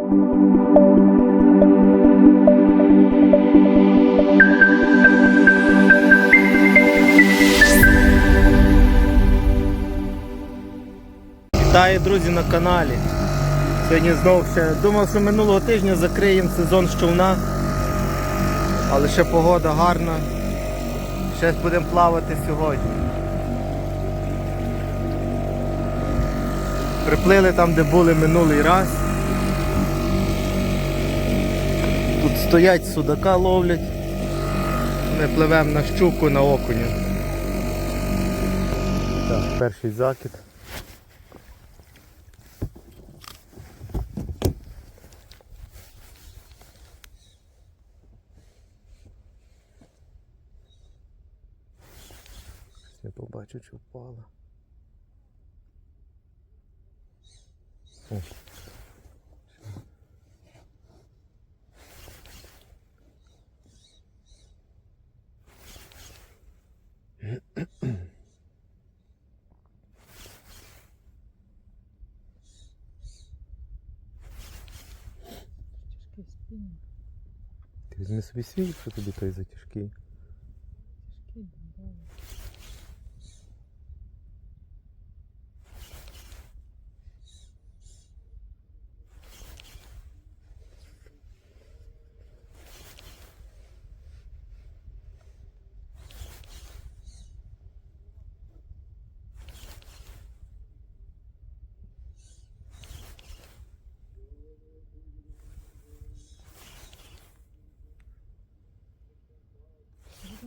Вітаю, друзі, на каналі. Сьогодні знову ще думав, що минулого тижня закриємо сезон з човна. Але ще погода гарна. Ще будемо плавати сьогодні. Приплили там, де були минулий раз. Тут стоять судака ловлять. Ми пливемо на щуку на окуня. Так, перший закид. Я побачу, чи впала. О. собі свій, що тобі той затяжкий. тяжкий бомбовий.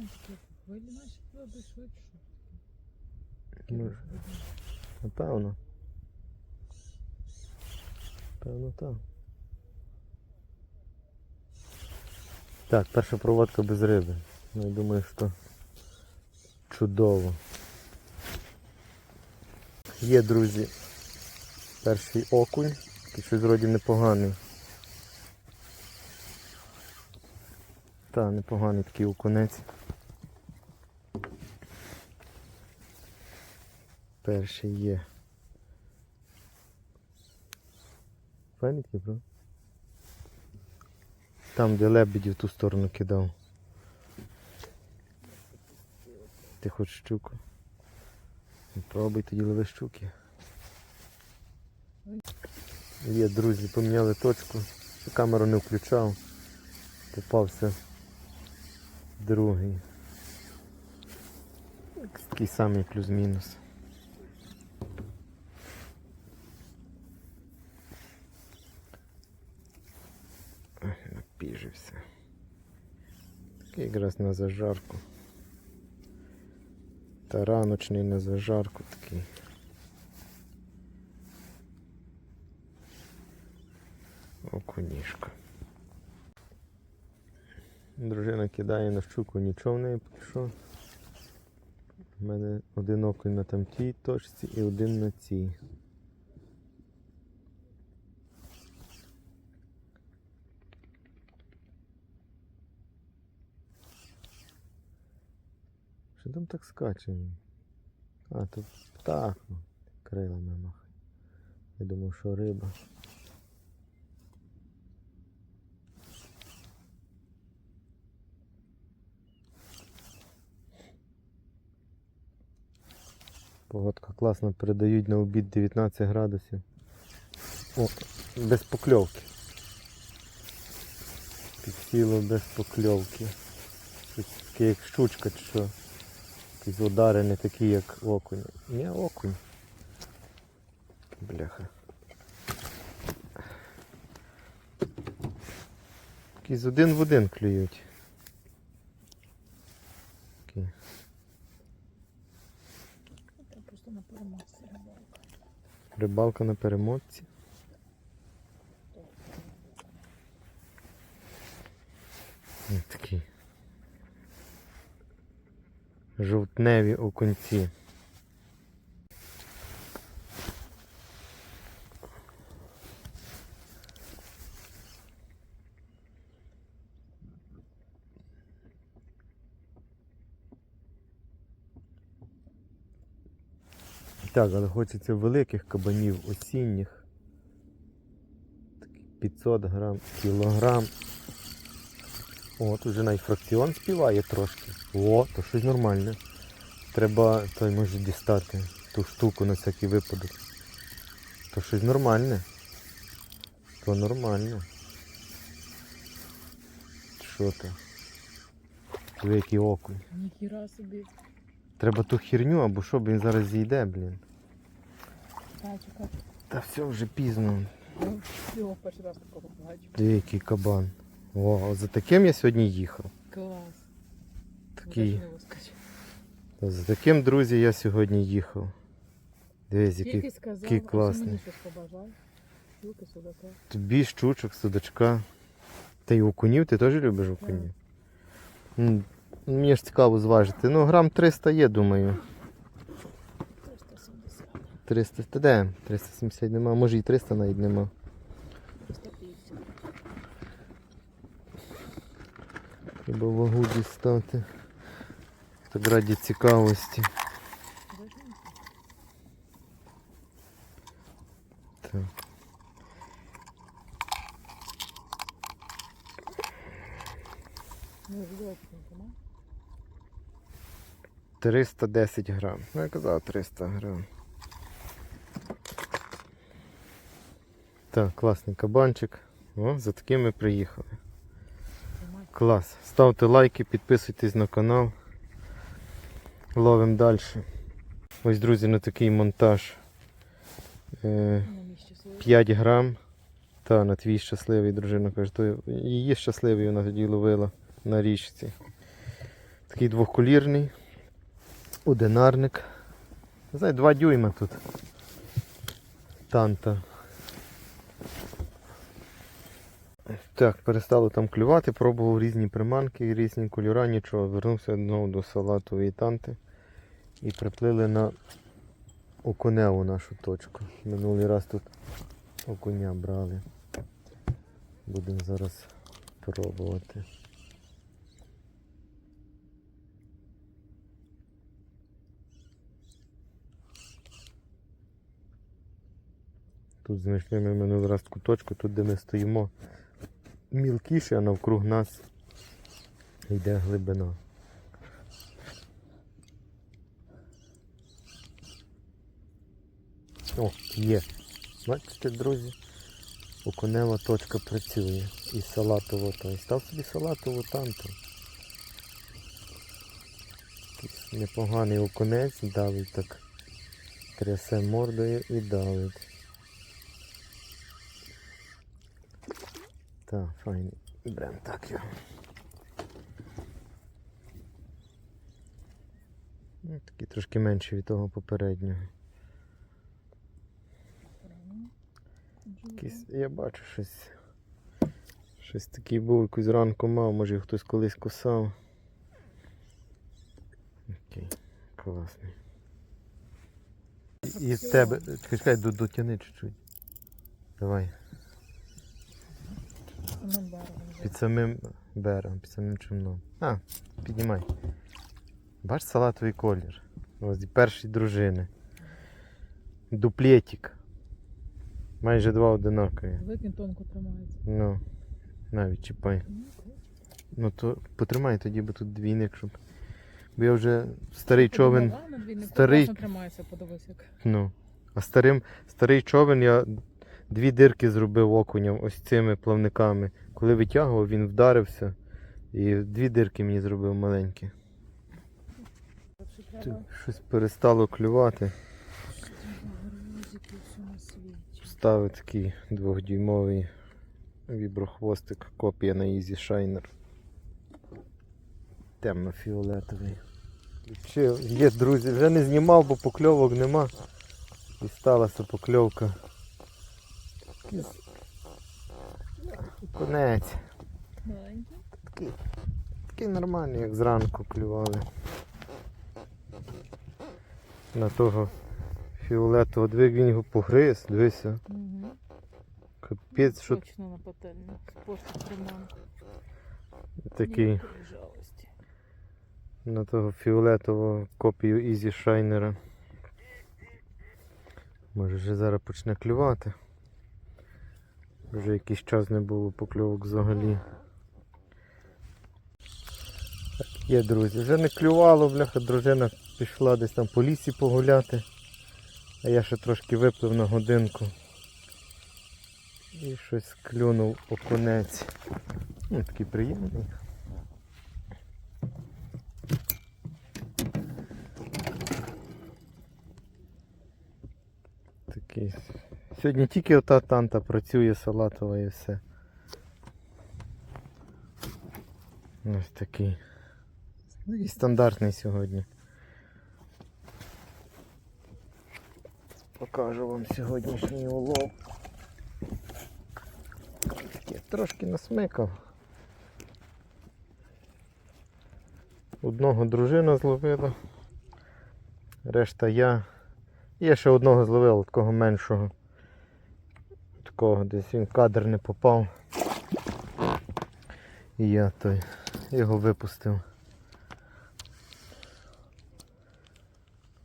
Будемо таке хвилі швидше. Напевно. Певно так. Так, перша проводка без риби. Ну, я думаю, що чудово. Є, друзі, перший окунь, який щось вроді непоганий. Та, непоганий такий окунець. Перший є. Такий, правда? Там, де лебеді в ту сторону кидав. Ти хочеш щуку? Ну, Пробуй тоді лови щуки. Є, друзі, поміняли точку. Камеру не включав. Попався другий. Такий самий плюс-мінус. Якраз на зажарку. Тараночний на зажарку такий. Окунішка. Дружина кидає на щуку, нічого в неї поки. У мене один окунь на там тій точці і один на цій. Що там так скаче? А, тут птах. ну, Крилами махає. Я думав, що риба. Погодка класно передають на обід 19 градусів. О, без покльовки. Підсіло без покльовки. Таке як щучка чи що. Якісь удари не такі, як окунь. Ні, окунь. Бляха. Якісь один в один клюють. Такі. Просто на переможці рибалка. Рибалка на перемотці. Ось такі. Жовтневі окунці. Так, але хочеться великих кабанів осінніх. Такий 500 грам, кілограм. О, тут вже навіть фракціон співає трошки. О, то щось нормальне. Треба той може дістати ту штуку на всякий випадок. То щось нормальне. То нормально. Що то? Який окунь. Ніхіра собі. Треба ту херню або що, бо він зараз зійде, блін. Та все вже пізно. Ну. Диви, який кабан. О, за таким я сьогодні їхав. Клас. Такий. За таким, друзі, я сьогодні їхав. Дивись, який сказав, який класний. Щуки, судака. тобі щучок, судачка. Та й окунів, ти теж любиш окунів? М, Мені ж цікаво зважити. Ну, грам 300 є, думаю. 370. 300, та де? 370 нема, може і 300 навіть нема. Треба вагу дістати. Так раді цікавості. Так. Ну, жовтенько, ма? 310 грам. Ну, я казав 300 грам. Так, класний кабанчик. О, за таким ми приїхали. Клас. Ставте лайки, підписуйтесь на канал. Ловимо далі. Ось, друзі, на такий монтаж. Е, На місці своє. 5 грам. Та на твій щасливий дружина каже, то її щасливий вона тоді ловила на річці. Такий двохколірний. Одинарник. Знаю, 2 дюйма тут. Танта. Так, перестало там клювати, пробував різні приманки, різні кольори, нічого. Вернувся знову до салатової танти і приплили на окуневу нашу точку. Минулий раз тут окуня брали. Будемо зараз пробувати. Тут знайшли ми минулий раз таку точку, тут де ми стоїмо мілкіше, а навкруг нас йде глибина. О, є. Бачите, друзі? Окунева точка працює. І салатово там. Став собі танту. Якийсь непоганий окунець, давить так. Трясе мордою і давить. Так, файний. Берем так його. Ну, Такий трошки менший від того попереднього. Якийсь, я бачу щось. Щось такий був, якусь ранку мав, може хтось колись кусав. Окей, класний. І, з тебе. Чекай, дотяни чуть-чуть. Давай. Самим берегом. Під самим берегом, під самим човном. А, піднімай. Бач салатовий колір. Ось перші дружини. Дуплетик. Майже два одинакові. Викинь тонко тримається. Ну, навіть чіпай. Ну. То потримай тоді, бо тут двійник, щоб. Бо я вже старий човен. Старий- тримається, подивись як. Ну. А старим, старий човен я дві дирки зробив окуням ось цими плавниками. Коли витягував, він вдарився. І дві дирки мені зробив маленькі. Щось перестало клювати. Ставив такий двохдюймовий віброхвостик, копія на Easy Shiner. Темно-фіолетовий. Є, друзі, вже не знімав, бо покльовок нема. І сталася покльовка. Якийсь Конець. Маленький. Такий, такий нормальний, як зранку клювали. На того фіолетового двиг він його погриз, дивися. Угу. Капець, що Точно на пательню. Приманку. такий. Жалості. на того фіолетового копію Ізі Шайнера. Може вже зараз почне клювати. Вже якийсь час не було покльовок взагалі. Так, є, друзі, вже не клювало, бляха, дружина пішла десь там по лісі погуляти. А я ще трошки виплив на годинку. І щось клюнув окунець. Ну, такий приємний. Такий. Сьогодні тільки ота танта працює салатова і все. Ось такий. Такий стандартний сьогодні. Покажу вам сьогоднішній улов. Такий трошки насмикав. Одного дружина зловила, решта я. Я ще одного зловив, такого меншого. Такого десь він кадр не попав. І я той його випустив.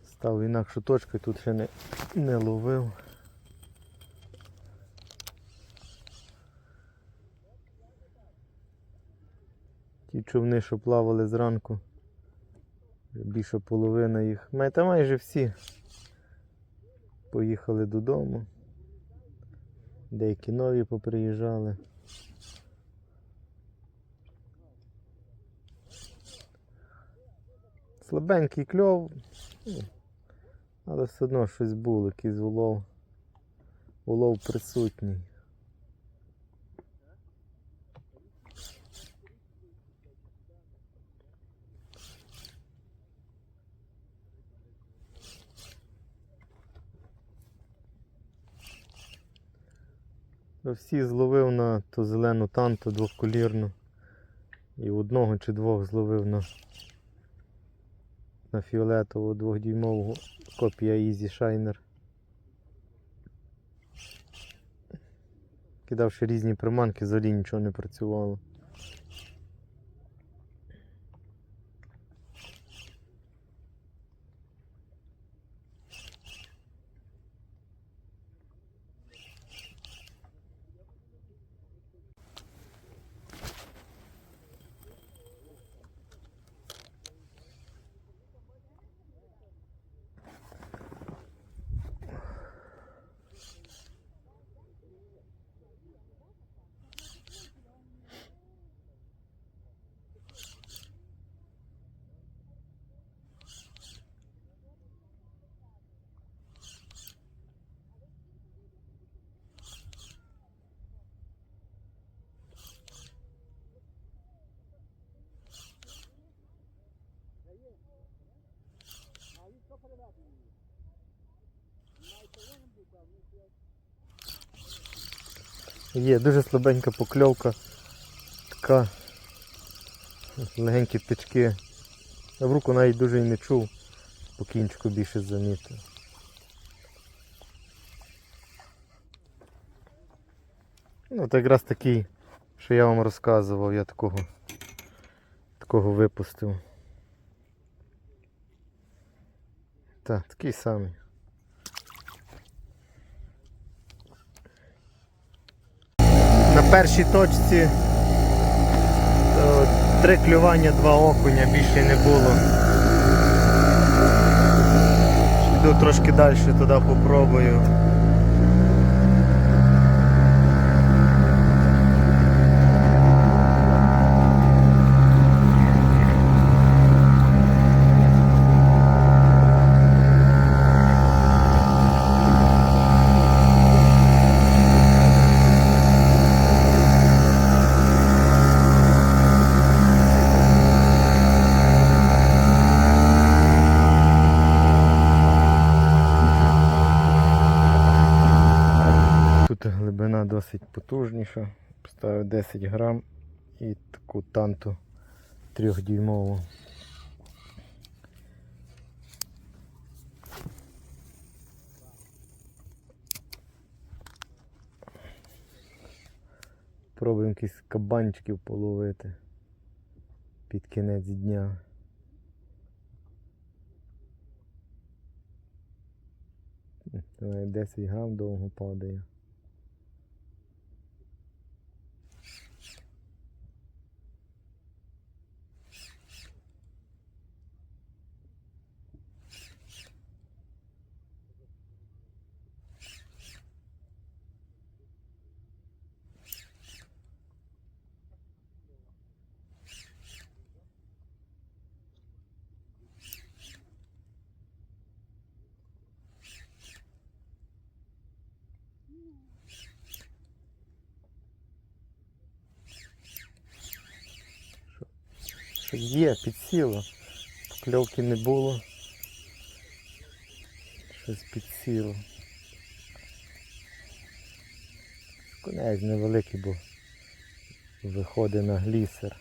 Став інакшу точку тут ще не, не ловив. Ті човни, що плавали зранку. Більше половина їх. Та майже всі поїхали додому. Деякі нові поприїжджали. Слабенький кльов, ну, але все одно щось було, якийсь улов. Улов присутній. Всі зловив на ту зелену танту двоколірну. І одного чи двох зловив на, на фіолетову двохдюймову копія Easy Shiner. Кидавши різні приманки, взагалі нічого не працювало. Є дуже слабенька покльовка. Така легенькі тички. Я в руку навіть дуже і не чув, по кінчику більше замітив. Ну, це якраз такий, що я вам розказував, я такого, такого випустив. Так, такий самий. На першій точці е, три клювання, два окуня, більше не було. Йду трошки далі, туди попробую. Глибина досить потужніша. Поставив 10 грам і таку танту трьохдюймову. Пробуємо якісь кабанчиків половити під кінець дня. Давай 10 грам довго падає. Що є, підсіло. Покльовки не було. Щось підсіло. Конець невеликий, бо виходить на глісер.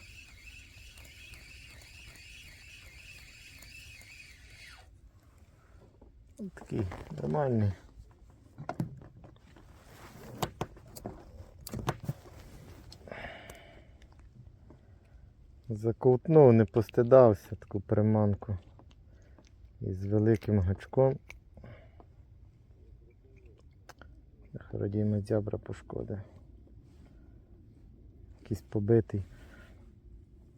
Такий нормальний. Заковтнув, не постидався таку приманку. Із великим гачком. Радійно дзябра пошкоди. Якийсь побитий.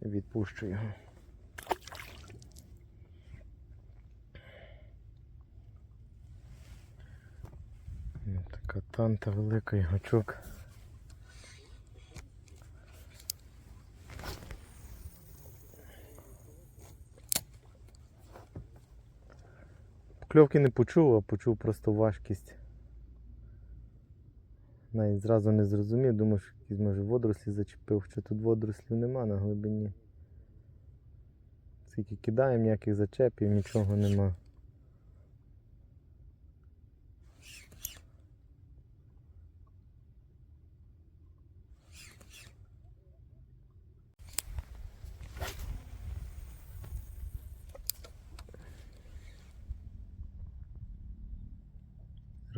Відпущу його. Така танта велика і гачок. Покльовки не почув, а почув просто важкість. Навіть зразу не зрозумів, думав, що якісь може водорослі зачепив, що тут водорослів нема на глибині. Скільки кидаємо, ніяких зачепів, нічого нема.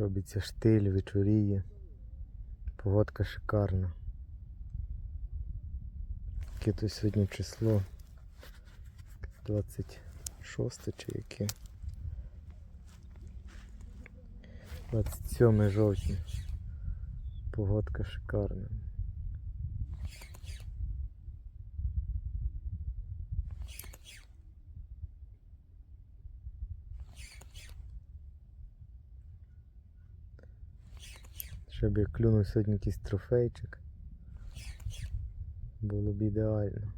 Робиться штиль, вечоріє. Погодка шикарна. Яке то сьогодні число? 26 чи яке? 27 жовтня. Погодка шикарна. Щоб я клюнув сьогодні якийсь трофейчик. Було б ідеально.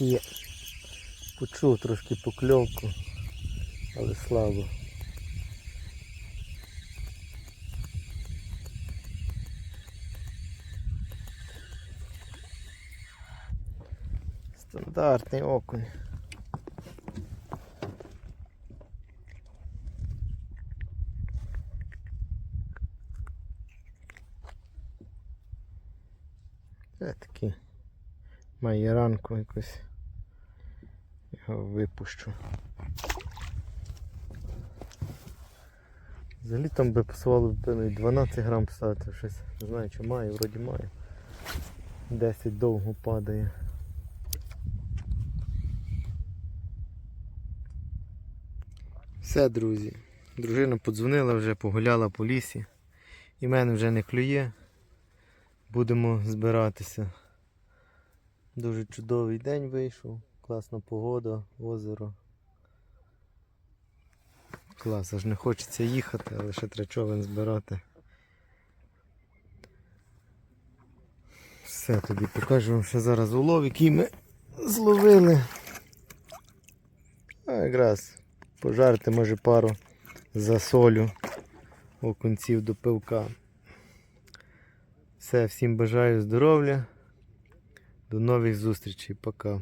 Є. Почув трошки покльовку, але слабо. Стандартний окунь. Це такий має ранку якусь. Випущу. Взагалі там би пасувало б певно, 12 грам ставити щось. Не знаю, чи має, вроді має. 10 довго падає. Все, друзі. Дружина подзвонила вже, погуляла по лісі. І мене вже не клює. Будемо збиратися. Дуже чудовий день вийшов, класна погода, озеро. Клас, аж не хочеться їхати, але ще треба човен збирати. Все, тоді покажу вам ще зараз улов, який ми зловили. А якраз пожарити може пару за солю окунців до пивка. Все, всім бажаю здоров'я. До нових зустрічей. Пока.